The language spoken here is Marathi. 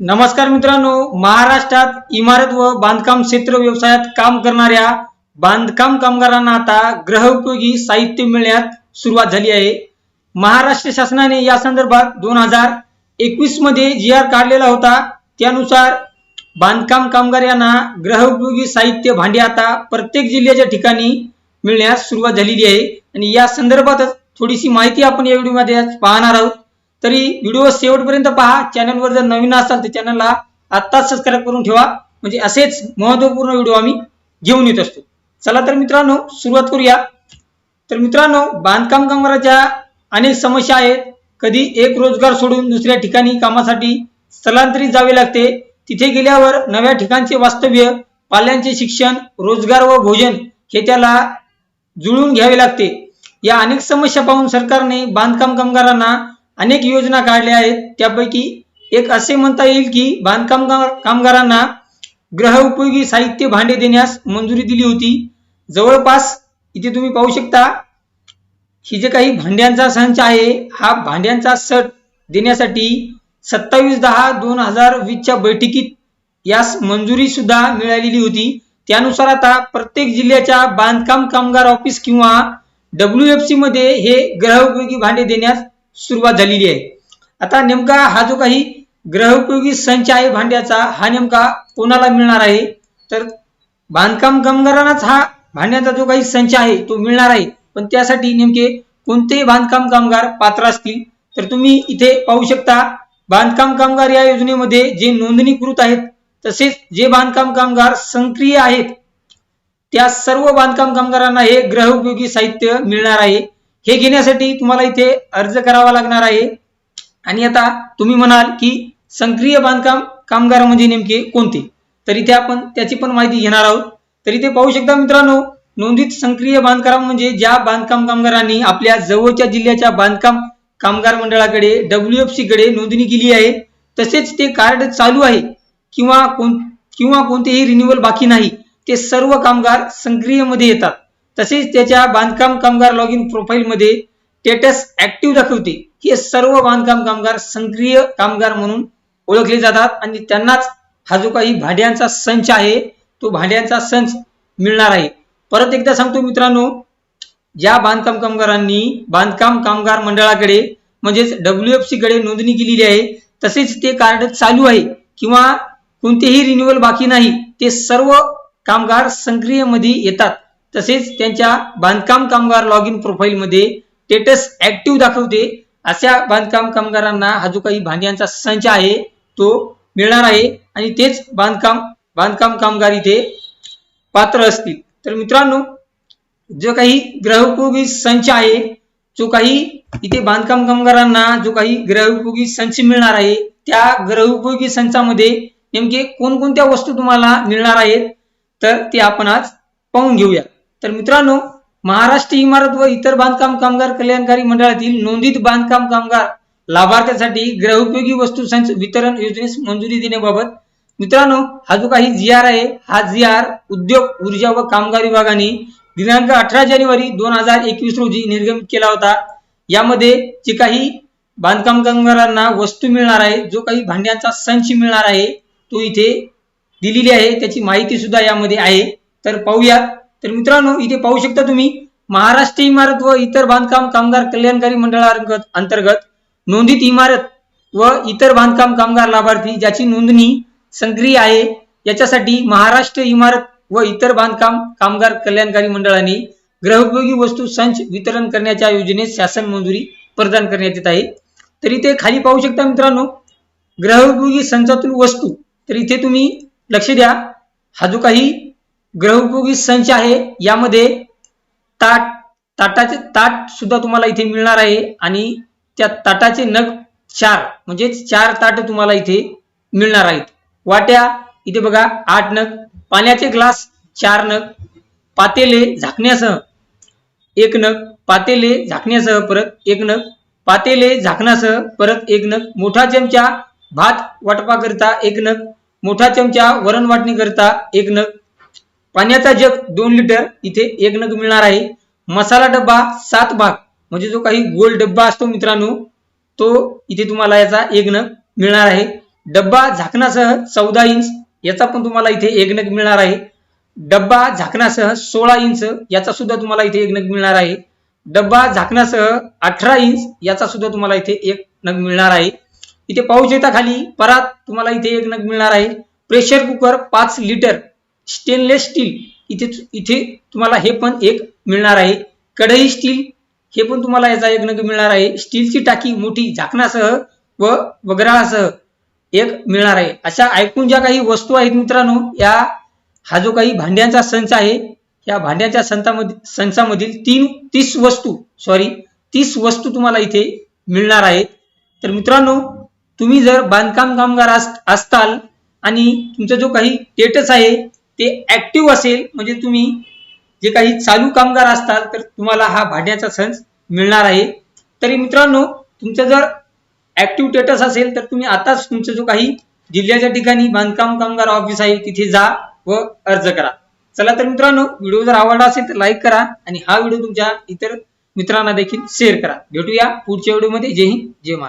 नमस्कार मित्रांनो महाराष्ट्रात इमारत व बांधकाम क्षेत्र व्यवसायात काम करणाऱ्या बांधकाम कामगारांना आता ग्रहउपयोगी साहित्य मिळण्यात सुरुवात झाली आहे. महाराष्ट्र शासनाने या संदर्भात दोन हजार एकवीसमध्ये जी आर काढलेला होता त्यानुसार बांधकाम कामगार यांना गृहउपयोगी साहित्य भांडी आता प्रत्येक जिल्ह्याच्या ठिकाणी मिळण्यास सुरुवात झालेली आहे. आणि या संदर्भातच थोडीशी माहिती आपण या व्हिडिओमध्ये पाहणार आहोत. तरी व्हिडिओ शेवटपर्यंत पहा. चॅनलवर जर नवीन असाल तर चॅनलला आत्ताच सबस्क्राईब करून ठेवा. म्हणजे असेच महत्त्वपूर्ण व्हिडिओ आम्ही घेऊन येत असतो. चला तर मित्रांनो सुरुवात करूया. तर मित्रांनो बांधकाम कामगाराच्या अनेक समस्या आहेत. कधी एक रोजगार सोडून दुसऱ्या ठिकाणी कामासाठी स्थलांतरित जावे लागते. तिथे गेल्यावर नव्या ठिकाणचे वास्तव्य पाल्यांचे शिक्षण रोजगार व भोजन हे त्याला जुळवून घ्यावे लागते. या अनेक समस्या पाहून सरकारने बांधकाम कामगारांना अनेक योजना काढल्या आहेत. त्यापैकी एक असे म्हणता येईल की बांधकाम कामगारांना कामगारांना गृहउपयोगी साहित्य भांडे देण्यास मंजुरी दिली होती. जवळपास इथे तुम्ही पाहू शकता ही जे काही भांड्यांचा संच आहे हा भांड्यांचा सट देण्यासाठी सत्तावीस दहा दोन हजार वीसच्या बैठकीत यास मंजुरी सुद्धा मिळालेली होती. त्यानुसार आता प्रत्येक जिल्ह्याच्या बांधकाम कामगार ऑफिस किंवा डब्ल्यू एफ सी मध्ये हे गृहउपयोगी भांडे देण्यास सुरुवात झालेली आहे. आता नेमका हा जो काही गृहउपयोगी संच आहे भांड्याचा हा नेमका कोणाला मिळणार आहे? तर बांधकाम कामगारांनाच हा भांड्याचा जो काही संच आहे तो मिळणार आहे. पण त्यासाठी नेमके कोणतेही बांधकाम कामगार पात्र असतील? तर तुम्ही इथे पाहू शकता बांधकाम कामगार या योजनेमध्ये जे नोंदणीकृत आहेत तसेच जे बांधकाम कामगार सक्रिय आहेत त्या सर्व बांधकाम कामगारांना हे गृहउपयोगी साहित्य मिळणार आहे. हे घेण्यासाठी तुम्हाला इथे अर्ज करावा लागणार आहे. आणि आता तुम्ही म्हणाल की सक्रिय बांधकाम कामगार म्हणजे नेमके कोणते? तर इथे आपण त्याची पण माहिती घेणार आहोत. तर इथे पाहू शकता मित्रांनो नोंदीत सक्रिय बांधकाम म्हणजे ज्या बांधकाम कामगारांनी आपल्या जवळच्या जिल्ह्याच्या बांधकाम कामगार मंडळाकडे डब्ल्यू एफकडे नोंदणी केली आहे. तसेच ते कार्ड चालू आहे किंवा कोण किंवा कोणतेही रिन्युअल बाकी नाही. ते सर्व कामगार सक्रियमध्ये येतात. तसेच त्याच्या बांधकाम कामगार लॉग इन प्रोफाईलमध्ये स्टेटस ऍक्टिव्ह दाखवते. हे सर्व बांधकाम कामगार सक्रिय कामगार म्हणून ओळखले जातात आणि त्यांनाच हा जो काही भांड्यांचा संच आहे तो भांड्यांचा संच मिळणार आहे. परत एकदा सांगतो मित्रांनो ज्या बांधकाम कामगारांनी बांधकाम कामगार मंडळाकडे म्हणजेच डब्ल्यू एफ सी कडे नोंदणी केलेली आहे तसेच ते कार्ड चालू आहे किंवा कोणतेही रिन्युअल बाकी नाही ते सर्व कामगार सक्रियमध्ये येतात. तसेच त्यांच्या बांधकाम कामगार लॉग इन प्रोफाईल मध्ये स्टेटस ऍक्टिव्ह दाखवते. अशा बांधकाम कामगारांना हा जो काही भांड्यांचा संच आहे तो मिळणार आहे आणि तेच बांधकाम बांधकाम कामगार इथे पात्र असतील. तर मित्रांनो जो काही ग्रहोपयोगी संच आहे जो काही इथे बांधकाम कामगारांना जो काही ग्रहोपयोगी संच मिळणार आहे त्या ग्रहोपयोगी संचामध्ये नेमके कोणकोणत्या वस्तू तुम्हाला मिळणार आहेत तर ते आपण आज पाहून घेऊया. तर मित्रांनो महाराष्ट्र इमारत व इतर बांधकाम कामगार कल्याणकारी मंडळातील नोंदित बांधकाम कामगार लाभार्थ्यासाठी गृहउपयोगी वस्तू संच वितरण योजनेस मंजुरी देण्याबाबत मित्रांनो हा जो काही जी आर आहे हा जी आर उद्योग ऊर्जा व कामगार विभागाने दिनांक अठरा जानेवारी दोन हजार एकवीस रोजी निर्गमित केला होता. यामध्ये जे काही बांधकाम कामगारांना वस्तू मिळणार आहे जो काही भांड्यांचा संच मिळणार आहे तो इथे दिलेली आहे त्याची माहिती सुद्धा यामध्ये आहे. तर पाहूयात. तर मित्रांनो इथे पाहू शकता तुम्ही महाराष्ट्र इमारत व इतर बांधकाम कामगार कल्याणकारी मंडळांगत अंतर्गत नोंदित इमारत व इतर बांधकाम कामगार लाभार्थी ज्याची नोंदणी सक्रिय आहे याच्यासाठी महाराष्ट्र इमारत व इतर बांधकाम कामगार कल्याणकारी मंडळाने ग्रहोपयोगी वस्तू संच वितरण करण्याच्या योजनेस शासन मंजुरी प्रदान करण्यात येत आहे. तर इथे खाली पाहू शकता मित्रांनो ग्रहोपयोगी संचातून वस्तू. तर इथे तुम्ही लक्ष द्या हा जो काही ग्रहउपयोगी संच आहे. यामध्ये ताट ताटाचे ताट सुद्धा तुम्हाला इथे मिळणार आहे. आणि त्या ताटाचे नग चार म्हणजेच चार ताट तुम्हाला इथे मिळणार आहेत. वाट्या इथे बघा आठ नग. पाण्याचे ग्लास चार नग. पातेले झाकण्यासह एक नग. पातेले झाकण्यासह परत एक नग. पातेले झाकण्यासह परत एक नग. मोठा चमचा भात वाटपाकरिता एक नग. मोठा चमचा वरण वाटणीकरिता एक नग. पाण्याचा जग दोन लिटर इथे एक नग मिळणार आहे. मसाला डब्बा सात भाग म्हणजे जो काही गोल डब्बा असतो मित्रांनो तो इथे तुम्हाला याचा एक नग मिळणार आहे. डब्बा झाकणासह चौदा इंच याचा पण तुम्हाला इथे एक नग मिळणार आहे. डब्बा झाकणासह सोळा इंच याचा सुद्धा तुम्हाला इथे एक नग मिळणार आहे. डब्बा झाकणासह अठरा इंच याचा सुद्धा तुम्हाला इथे एक नग मिळणार आहे. इथे पाऊस येता खाली परात तुम्हाला इथे एक नग मिळणार आहे. प्रेशर कुकर पाच लिटर स्टेनलेस स्टील इथे इथे तुम्हाला हे पण एक मिळणार आहे. कढई स्टील हे पण तुम्हाला याचा एक नग मिळणार आहे. स्टीलची टाकी मोठी झाकणासह व वगराळासह एक मिळणार आहे. अशा ऐकून ज्या काही वस्तू आहेत मित्रांनो या हा जो काही भांड्यांचा संच आहे या भांड्यांच्या संचामध्ये संचामधील तीन तीस वस्तू सॉरी तीस वस्तू तुम्हाला इथे मिळणार आहेत. तर मित्रांनो तुम्ही जर बांधकाम कामगार अस- असताल आणि तुमचा जो काही स्टेटस आहे ते ऍक्टिव्ह असेल म्हणजे तुम्ही जे काही चालू कामगार असतात तर तुम्हाला हा भाड्याचा सन्स मिळणार आहे. तरी मित्रांनो तुमचं जर ऍक्टिव्ह स्टेटस असेल तर तुम्ही आताच तुमचं जो काही जिल्ह्याच्या ठिकाणी बांधकाम कामगार ऑफिस आहे तिथे जा व अर्ज करा. चला तर मित्रांनो व्हिडिओ जर आवडला असेल तर लाईक करा आणि हा व्हिडिओ तुमच्या इतर मित्रांना देखील शेअर करा. भेटूया पुढच्या व्हिडिओमध्ये. जय हिंद जय महाराज